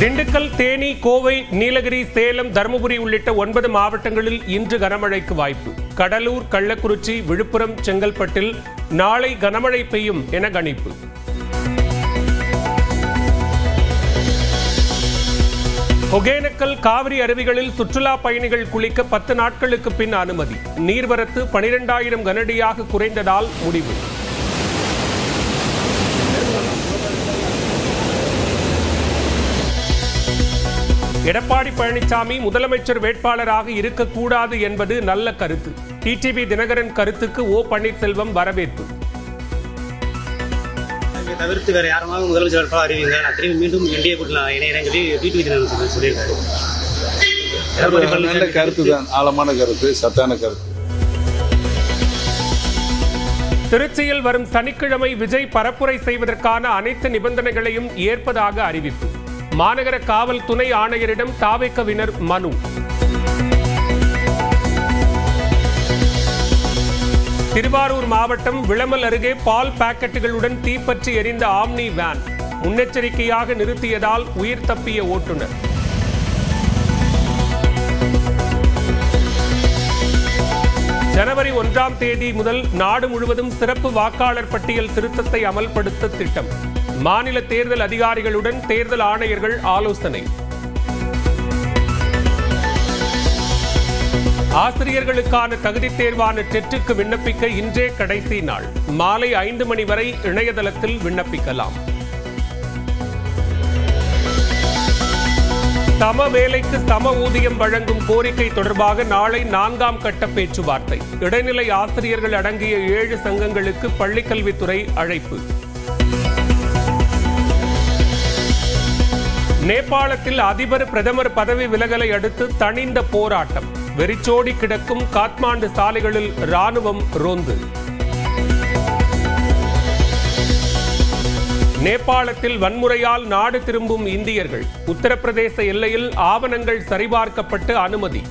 திண்டுக்கல் தேனி கோவை நீலகிரி சேலம் தருமபுரி உள்ளிட்ட ஒன்பது மாவட்டங்களில் இன்று கனமழைக்கு வாய்ப்பு. கடலூர் கள்ளக்குறிச்சி விழுப்புரம் செங்கல்பட்டில் நாளை கனமழை பெய்யும் என கணிப்பு. ஒகேனக்கல் காவிரி அருவிகளில் சுற்றுலா பயணிகள் குளிக்க பத்து நாட்களுக்கு பின் அனுமதி. நீர்வரத்து பனிரெண்டாயிரம் கனடியாக குறைந்ததால் முடிவு. எடப்பாடி பழனிசாமி முதலமைச்சர் வேட்பாளராக இருக்கக்கூடாது என்பது நல்ல கருத்து. டிடிவி தினகரன் கருத்துக்கு ஓ பன்னீர்செல்வம் வரவேற்பு. தவிர்த்து வேற யாருமாவது முதலமைச்சர் வேட்பாளர் அறிவிங்க நான் திரும்பி மீண்டும் என்டிஏ கூட்டில் நான் இணையறேன் சொல்லி டிடிவி தினகரன் சொல்லி- சொல்லியிருக்காரு. நல்ல கருத்து தான் ஆழமான கருத்து சத்தான கருத்து. திருச்சியில் வரும் சனிக்கிழமை விஜய் பரப்புரை செய்வதற்கான அனைத்து நிபந்தனைகளையும் ஏற்பதாக அறிவிப்பு. மாநகர காவல் துணை ஆணையரிடம் தாவைக்கவினர் மனு. திருவாரூர் மாவட்டம் விளமல் அருகே பால் பாக்கெட்டுகளுடன் தீப்பற்றி எரிந்த ஆம்னி வேன் முன்னெச்சரிக்கையாக நிறுத்தியதால் உயிர் தப்பிய ஓட்டுநர். ஜனவரி ஒன்றாம் தேதி முதல் நாடு முழுவதும் சிறப்பு வாக்காளர் பட்டியல் திருத்தத்தை அமல்படுத்த திட்டம். மாநில தேர்தல் அதிகாரிகளுடன் தேர்தல் ஆணையர்கள் ஆலோசனை. ஆசிரியர்களுக்கான தகுதித் தேர்வான டெட்டுக்கு விண்ணப்பிக்க இன்றே கடைசி நாள். மாலை ஐந்து மணி வரை இணையதளத்தில் விண்ணப்பிக்கலாம். சம வேலைக்கு சம ஊதியம் வழங்கும் கோரிக்கை தொடர்பாக நாளை நான்காம் கட்ட பேச்சுவார்த்தை. இடைநிலை ஆசிரியர்கள் அடங்கிய ஏழு சங்கங்களுக்கு பள்ளிக்கல்வித்துறை அழைப்பு. நேபாளத்தில் அதிபர் பிரதமர் பதவி விலகலை அடுத்து தணிந்த போராட்டம். வெறிச்சோடி கிடக்கும் காத்மாண்டு சாலைகளில் ராணுவம் ரோந்து. நேபாளத்தில் வன்முறையால் நாடு திரும்பும் இந்தியர்கள். உத்தரப்பிரதேச எல்லையில் ஆவணங்கள் சரிபார்க்கப்பட்டு அனுமதி.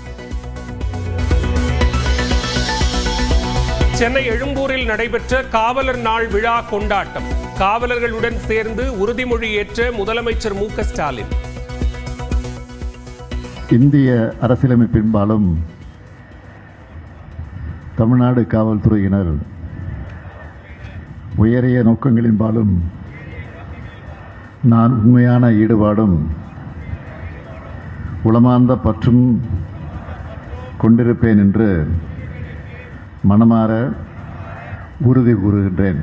சென்னை எழும்பூரில் நடைபெற்ற காவலர் நாள் விழா கொண்டாட்டம். காவலர்களுடன் சேர்ந்து உறுதிமொழி ஏற்ற முதலமைச்சர் மு க ஸ்டாலின். இந்திய அரசியலமைப்பின்பாலும் தமிழ்நாடு காவல்துறையினர் உயரிய நோக்கங்களின்பாலும் நான் உண்மையான ஈடுபாடும் உளமார்ந்த பற்றும் கொண்டிருப்பேன் என்று மனமாற உறுதி கூறுகின்றேன்.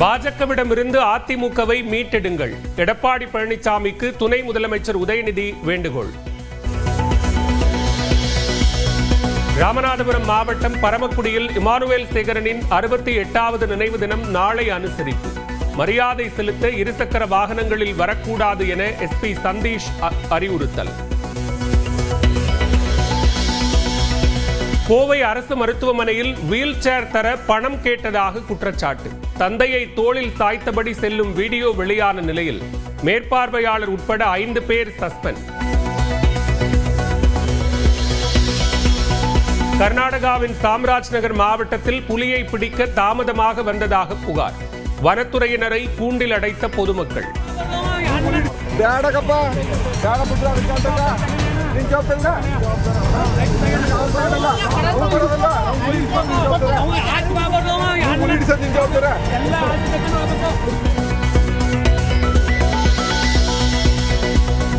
பாஜகவிடமிருந்து அதிமுகவை மீட்டெடுங்கள். எடப்பாடி பழனிசாமிக்கு துணை முதலமைச்சர் உதயநிதி வேண்டுகோள். ராமநாதபுரம் மாவட்டம் பரமக்குடியில் இமானுவேல் சேகரனின் அறுபத்தி எட்டாவது நினைவு தினம் நாளை அனுசரிப்பு. மரியாதை செலுத்த இருசக்கர வாகனங்களில் வரக்கூடாது என எஸ்பி சந்தீஷ் அறிவுறுத்தல். கோவை அரசு மருத்துவமனையில் வீல் சேர் தர பணம் கேட்டதாக குற்றச்சாட்டு. தந்தையை தோளில் சாய்த்தபடி செல்லும் வீடியோ வெளியான நிலையில் மேற்பார்வையாளர் உட்பட ஐந்து பேர் சஸ்பெண்ட். கர்நாடகாவின் சாம்ராஜ் நகர் மாவட்டத்தில் புலியை பிடிக்க தாமதமாக வந்ததாக புகார். வனத்துறையினரை கூண்டில் அடைத்த பொதுமக்கள்.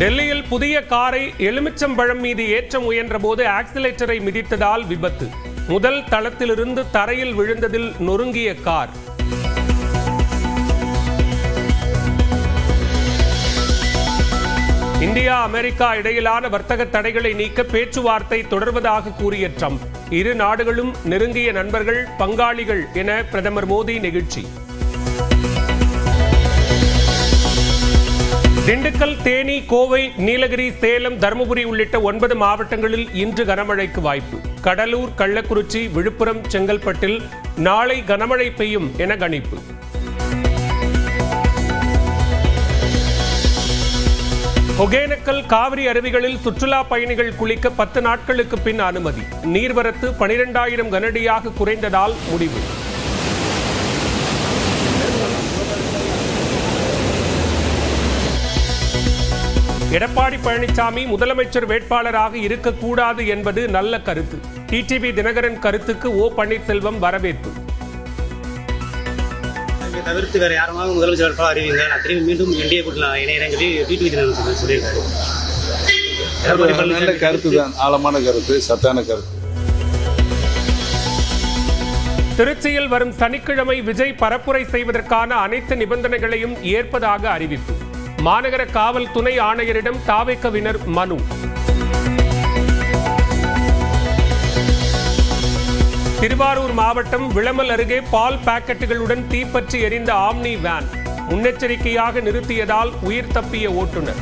டெல்லியில் புதிய காரை எலுமிச்சம்பழம் மீது ஏற்ற முயன்றபோது ஆக்சிலேட்டரை மிதித்ததால் விபத்து. முதல் தளத்திலிருந்து தரையில் விழுந்ததில் நொறுங்கிய கார். இந்தியா அமெரிக்கா இடையிலான வர்த்தக தடைகளை நீக்க பேச்சுவார்த்தை தொடர்வதாக கூறிய ட்ரம்ப் இரு நாடுகளும் நெருங்கிய நண்பர்கள் பங்காளிகள் என பிரதமர் மோடி நெகிழ்ச்சி. திண்டுக்கல் தேனி கோவை நீலகிரி சேலம் தருமபுரி உள்ளிட்ட ஒன்பது மாவட்டங்களில் இன்று கனமழைக்கு வாய்ப்பு. கடலூர் கள்ளக்குறிச்சி விழுப்புரம் செங்கல்பட்டில் நாளை கனமழை பெய்யும் என கணிப்பு. ஒகேனக்கல் காவிரி அருவிகளில் சுற்றுலா பயணிகள் குளிக்க பத்து நாட்களுக்கு பின் அனுமதி. நீர்வரத்து பனிரெண்டாயிரம் கனடியாக குறைந்ததால் முடிவு. எடப்பாடி பழனிசாமி முதலமைச்சர் வேட்பாளராக இருக்கக்கூடாது என்பது நல்ல கருத்து. டிடிவி தினகரன் கருத்துக்கு ஓ பன்னீர்செல்வம் வரவேற்பு. தவிர்த்து வேற யாருமாவது முதலமைச்சர் வேட்பாளர் அறிவிங்க நான் திரும்பி மீண்டும் என்டிஏ கூட்டணி இணையறேன் சொல்லி டிடிவி தினகரன் சொல்லி- சொல்லியிருக்காரு. நல்ல கருத்து தான். ஆழமான கருத்து சத்தான கருத்து. திருச்சியில் வரும் சனிக்கிழமை விஜய் பரப்புரை செய்வதற்கான அனைத்து நிபந்தனைகளையும் ஏற்பதாக அறிவிப்பு. மாநகர காவல் துணை ஆணையரிடம் தாவைக்கவினர் மனு. திருவாரூர் மாவட்டம் விளமல் அருகே பால் பாக்கெட்டுகளுடன் தீப்பற்றி எரிந்த ஆம்னி வேன் முன்னெச்சரிக்கையாக நிறுத்தியதால் உயிர் தப்பிய ஓட்டுநர்.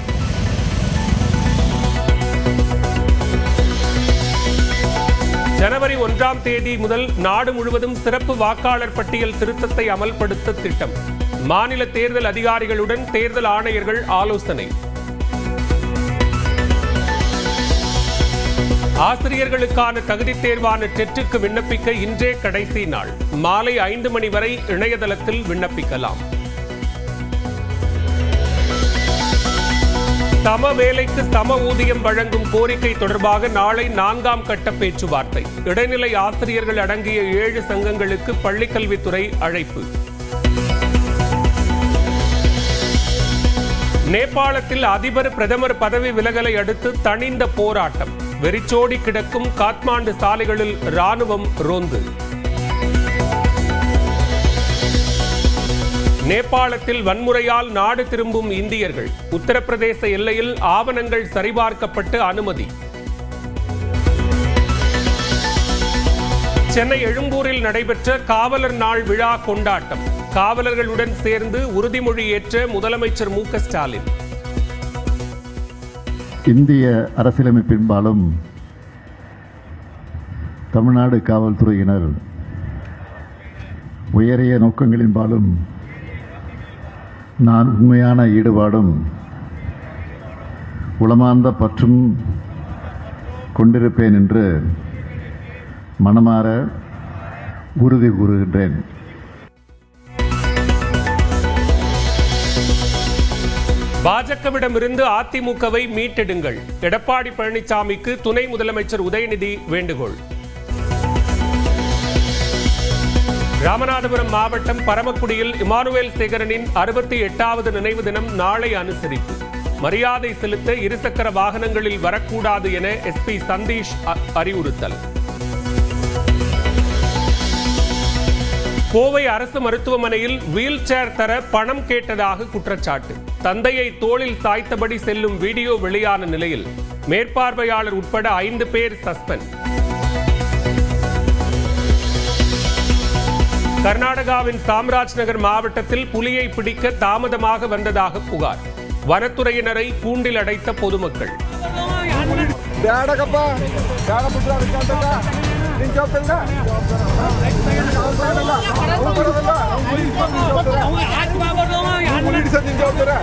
ஜனவரி ஒன்றாம் தேதி முதல் நாடு முழுவதும் சிறப்பு வாக்காளர் பட்டியல் திருத்தத்தை அமல்படுத்த திட்டம். மாநில தேர்தல் அதிகாரிகளுடன் தேர்தல் ஆணையர்கள் ஆலோசனை. ஆசிரியர்களுக்கான தகுதித் தேர்வான டெட்டுக்கு விண்ணப்பிக்க இன்றே கடைசி நாள். மாலை ஐந்து மணி வரை இணையதளத்தில் விண்ணப்பிக்கலாம். சம வேலைக்கு சம ஊதியம் வழங்கும் கோரிக்கை தொடர்பாக நாளை நான்காம் கட்ட பேச்சுவார்த்தை. இடைநிலை ஆசிரியர்கள் அடங்கிய ஏழு சங்கங்களுக்கு பள்ளிக்கல்வித்துறை அழைப்பு. நேபாளத்தில் அதிபர் பிரதமர் பதவி விலகலை அடுத்து தணிந்த போராட்டம். வெறிச்சோடி கிடக்கும் காத்மாண்டு சாலைகளில் ராணுவம் ரோந்து. நேபாளத்தில் வன்முறையால் நாடு திரும்பும் இந்தியர்கள். உத்தரப்பிரதேச எல்லையில் ஆவணங்கள் சரிபார்க்கப்பட்டு அனுமதி. சென்னை எழும்பூரில் நடைபெற்ற காவலர் நாள் விழா கொண்டாட்டம். காவலர்களுடன் சேர்ந்து உறுதிமொழி ஏற்ற முதலமைச்சர் மு ஸ்டாலின். இந்திய அரசியலமைப்பின்பாலும் தமிழ்நாடு காவல்துறையினர் உயரிய நோக்கங்களின்பாலும் நான் உண்மையான ஈடுபாடும் உளமார்ந்த பற்றும் கொண்டிருப்பேன் என்று மனமாற உறுதி கூறுகின்றேன். பாஜகவிடமிருந்து அதிமுகவை மீட்டெடுங்கள். எடப்பாடி பழனிசாமிக்கு துணை முதலமைச்சர் உதயநிதி வேண்டுகோள். ராமநாதபுரம் மாவட்டம் பரமக்குடியில் இமானுவேல் சேகரனின் அறுபத்தி எட்டாவது நினைவு தினம் நாளை அனுசரிப்பு. மரியாதை செலுத்த இருசக்கர வாகனங்களில் வரக்கூடாது என எஸ்பி சந்தீஷ் அறிவுறுத்தல். கோவை அரசு மருத்துவமனையில் வீல் சேர் தர பணம் கேட்டதாக குற்றச்சாட்டு. தந்தையை தோளில் சாய்த்தபடி செல்லும் வீடியோ வெளியான நிலையில் மேற்பார்வையாளர் உட்பட ஐந்து பேர் சஸ்பெண்ட். கர்நாடகாவின் சாம்ராஜ் நகர் மாவட்டத்தில் புலியை பிடிக்க தாமதமாக வந்ததாக புகார். வனத்துறையினரை கூண்டில் அடைத்த பொதுமக்கள். ಬೇಡಕಪ್ಪ ಬೇಡ ಬಿಟ್ರೆ ಅದಕ್ಕೆ ಅಂತಲ್ಲ ನಿನ್ ಜವಾಬ್ದಾರಿಲ್ಲ ಅವ್ನು ಬರೋದಿಲ್ಲ ಅವ್ನು ಬರೋದಿಲ್ಲ ಅವ್ನು ಹಿಡಿಸೋದು ನಿನ್ ಜವಾಬ್ದಾರಿ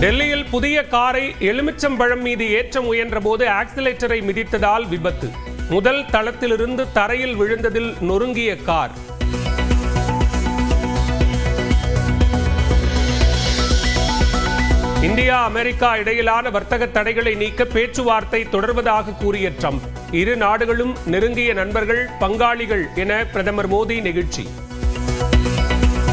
டெல்லியில் புதிய காரை எலுமிச்சம்பழம் மீது ஏற்ற முயன்றபோது ஆக்சிலேட்டரை மிதித்ததால் விபத்து முதல் தளத்திலிருந்து தரையில் விழுந்ததில் நொறுங்கிய கார் இந்தியா அமெரிக்கா இடையிலான வர்த்தக தடைகளை நீக்க பேச்சுவார்த்தை தொடர்வதாக கூறிய ட்ரம்ப் இரு நாடுகளும் நெருங்கிய நண்பர்கள் பங்காளிகள் என பிரதமர் மோடி நெகிழ்ச்சி.